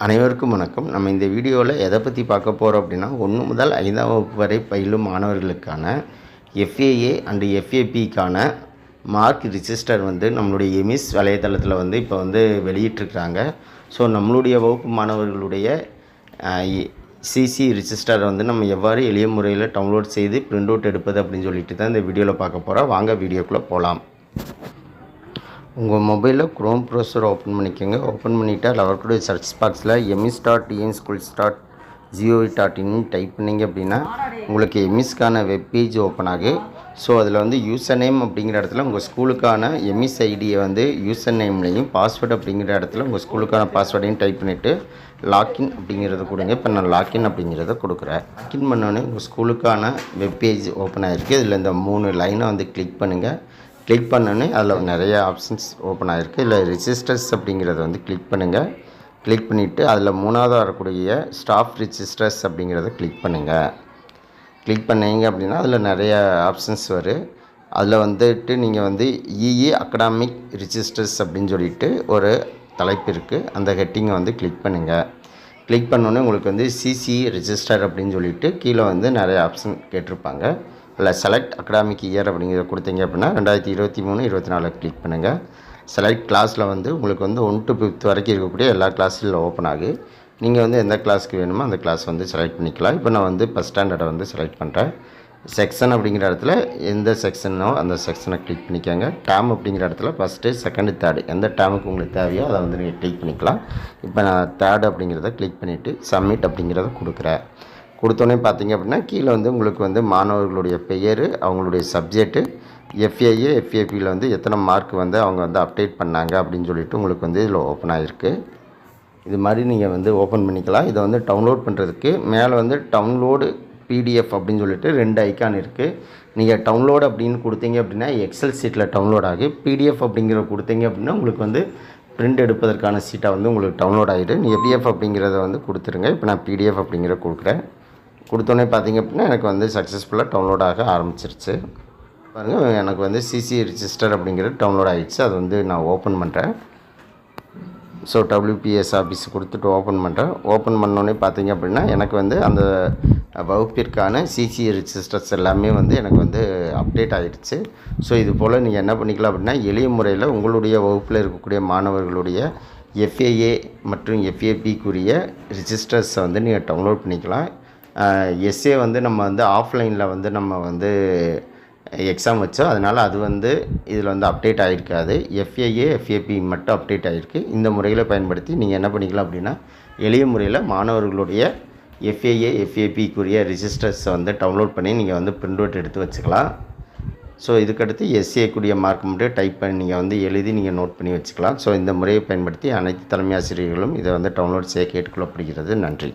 அனைவருக்கும் வணக்கம். நம்ம இந்த வீடியோவில் எதை பற்றி பார்க்க போகிறோம் அப்படின்னா ஒன்று முதல் ஐந்தாம் வகுப்பு வரை பயிலும் மாணவர்களுக்கான எஃப்ஏஏ அண்டு எஃப்ஏபிக்கான மார்க் ரிஜிஸ்டர் வந்து நம்மளுடைய எமிஸ் வலைத்தளத்தில் வந்து இப்போ வந்து வெளியிட்டிருக்கிறாங்க. ஸோ நம்மளுடைய வகுப்பு மாணவர்களுடைய சிசி ரிஜிஸ்டரை வந்து நம்ம எவ்வாறு எளிய முறையில் டவுன்லோட் செய்து பிரிண்ட் அவுட் எடுப்பது அப்படின்னு சொல்லிட்டு தான் இந்த வீடியோவில் பார்க்க போகிறோம் வாங்க வீடியோக்குள்ளே போகலாம் உங்கள் மொபைலில் க்ரோம் ப்ரௌசர் ஓப்பன் பண்ணிக்கோங்க. ஓப்பன் பண்ணிவிட்டு அதில் வரக்கூடிய சர்ச் பாக்ஸில் EMIS dot TN schools dot GOV dot in type பண்ணிங்க அப்படின்னா உங்களுக்கு எம்இஸ்க்கான வெப்பேஜ் ஓப்பன் ஆகு. ஸோ அதில் வந்து யூசர் நேம் அப்படிங்கிற இடத்துல உங்கள் ஸ்கூலுக்கான எம்இஸ் ஐடியை வந்து யூசர் நேம்லேயும் பாஸ்வேர்டு அப்படிங்கிற இடத்துல உங்கள் ஸ்கூலுக்கான பாஸ்வேர்டையும் டைப் பண்ணிவிட்டு லாக்இன் அப்படிங்கிறத கொடுங்க. இப்போ நான் லாக்இன் அப்படிங்கிறத கொடுக்குறேன். லாக்இன் பண்ணோன்னே உங்கள் ஸ்கூலுக்கான வெப்பேஜ் ஓப்பன் ஆகிருக்கு இதில் இந்த மூணு லைனை வந்து கிளிக் பண்ணுங்கள் கிளிக் பண்ணோன்னே அதில் நிறைய ஆப்ஷன்ஸ் ஓப்பன் ஆகிருக்கு இல்லை ரிஜிஸ்டர்ஸ் அப்படிங்கிறத வந்து கிளிக் பண்ணுங்கள் கிளிக் பண்ணிவிட்டு அதில் மூணாவது வரக்கூடிய ஸ்டாஃப் ரிஜிஸ்டர்ஸ் அப்படிங்கிறத கிளிக் பண்ணுங்கள் கிளிக் பண்ணீங்க அப்படின்னா அதில் நிறைய ஆப்ஷன்ஸ் வரும் அதில் வந்துட்டு நீங்கள் வந்து இஇ அகடாமிக் ரிஜிஸ்டர்ஸ் அப்படின்னு சொல்லிட்டு ஒரு தலைப்பு இருக்குது அந்த ஹெட்டிங்கை வந்து கிளிக் பண்ணுங்கள் கிளிக் பண்ணோன்னே உங்களுக்கு வந்து சிசி ரிஜிஸ்டர் அப்படின்னு சொல்லிட்டு கீழே வந்து நிறைய ஆப்ஷன் கேட்டிருப்பாங்க. இல்லை செலக்ட் அகடாமிக் இயர் அப்படிங்கிறத கொடுத்தீங்க அப்படின்னா ரெண்டாயிரத்தி இருபத்தி மூணு இருபத்தி நாலு கிளிக் பண்ணுங்கள் செலக்ட் கிளாஸில் வந்து உங்களுக்கு வந்து ஒன் டு ஃபிஃப்த் வரைக்கும் இருக்கக்கூடிய எல்லா கிளாஸில் ஓப்பன் ஆகு. நீங்கள் வந்து எந்த கிளாஸ்க்கு வேணுமோ அந்த கிளாஸ் வந்து செலக்ட் பண்ணிக்கலாம். இப்போ நான் வந்து ஃபஸ்ட் ஸ்டாண்டர்டை வந்து செலக்ட் பண்ணுறேன் செக்ஷன் அப்படிங்கிற இடத்துல எந்த செக்ஷனோ அந்த செக்ஷனை கிளிக் பண்ணிக்கோங்க. டேம் அப்படிங்கிற இடத்துல ஃபஸ்ட்டு செகண்டு தேர்டு எந்த டேமுக்கு உங்களுக்கு தேவையோ அதை வந்து நீங்கள் கிளிக் பண்ணிக்கலாம். இப்போ நான் தேர்டு அப்படிங்கிறத கிளிக் பண்ணிவிட்டு சப்மிட் அப்படிங்கிறத கொடுக்குறேன். கொடுத்தோன்னே பார்த்தீங்க அப்படின்னா கீழே வந்து உங்களுக்கு வந்து மாணவர்களுடைய பெயர் அவங்களுடைய சப்ஜெக்ட்டு எஃப்ஏஏ எஃப்ஏபியில் வந்து எத்தனை மார்க் வந்து அவங்க வந்து அப்டேட் பண்ணாங்க அப்படின்னு சொல்லிட்டு உங்களுக்கு வந்து இதில் ஓப்பன் ஆகிருக்கு இது மாதிரி நீங்கள் வந்து ஓப்பன் பண்ணிக்கலாம். இதை வந்து டவுன்லோட் பண்ணுறதுக்கு மேலே வந்து டவுன்லோடு பிடிஎஃப் அப்படின்னு சொல்லிட்டு ரெண்டு ஐக்கான் இருக்குது நீங்கள் டவுன்லோட் அப்படின்னு கொடுத்தீங்க அப்படின்னா எக்ஸல் சீட்டில் டவுன்லோட் ஆகி பிடிஎஃப் அப்படிங்கிற கொடுத்தீங்க அப்படின்னா உங்களுக்கு வந்து பிரிண்ட் எடுப்பதற்கான சீட்டை வந்து உங்களுக்கு டவுன்லோட் ஆகிடும் நீங்கள் பிடிஎஃப் அப்படிங்கிறத வந்து கொடுத்துருங்க. இப்போ நான் பிடிஎஃப் அப்படிங்கிற கொடுக்குறேன். கொடுத்தோன்னே பார்த்தீங்க அப்படின்னா எனக்கு வந்து சக்ஸஸ்ஃபுல்லாக டவுன்லோட் ஆக ஆரம்பிச்சிருச்சு. பாருங்கள் எனக்கு வந்து சிசி ரிஜிஸ்டர் அப்படிங்கிறது டவுன்லோட் ஆகிடுச்சு அது வந்து நான் ஓப்பன் பண்ணுறேன் ஸோ டபிள்யூபிஎஸ் ஆஃபீஸ் கொடுத்துட்டு ஓப்பன் பண்ணுறேன் ஓப்பன் பண்ணோன்னே பார்த்தீங்க அப்படின்னா எனக்கு வந்து அந்த வகுப்பிற்கான சிசி ரிஜிஸ்டர்ஸ் எல்லாமே வந்து எனக்கு வந்து அப்டேட் ஆகிடுச்சு ஸோ இது போல் நீங்கள் என்ன பண்ணிக்கலாம் அப்படின்னா எளிய முறையில் உங்களுடைய வகுப்பில் இருக்கக்கூடிய மாணவர்களுடைய எஃப்ஏஏ மற்றும் எஃப்ஏபிக்குரிய ரிஜிஸ்டர்ஸை வந்து நீங்கள் டவுன்லோட் பண்ணிக்கலாம். எஸ்ஏ வந்து நம்ம வந்து ஆஃப்லைனில் வந்து நம்ம வந்து எக்ஸாம் வச்சோம். அதனால் அது வந்து இதில் வந்து அப்டேட் ஆகிருக்காது எஃப்ஏஏ எஃப்ஏபி மட்டும் அப்டேட் ஆகிருக்கு இந்த முறையில் பயன்படுத்தி நீங்கள் என்ன பண்ணிக்கலாம் அப்படின்னா எளிய முறையில் மாணவர்களுடைய எஃப்ஏஏ எஃப்ஏபிக்குரிய ரிஜிஸ்டர்ஸை வந்து டவுன்லோட் பண்ணி நீங்கள் வந்து பிரிண்ட் அவுட் எடுத்து வச்சுக்கலாம். ஸோ இதுக்கடுத்து எஸ்ஏக்குரிய மார்க் மட்டும் டைப் பண்ணி நீங்கள் வந்து எழுதி நீங்கள் நோட் பண்ணி வச்சுக்கலாம். ஸோ இந்த முறையை பயன்படுத்தி அனைத்து தலைமை ஆசிரியர்களும் இதை வந்து டவுன்லோட் செய்ய கேட்டுக்கொள்ளப்படுகிறது. நன்றி.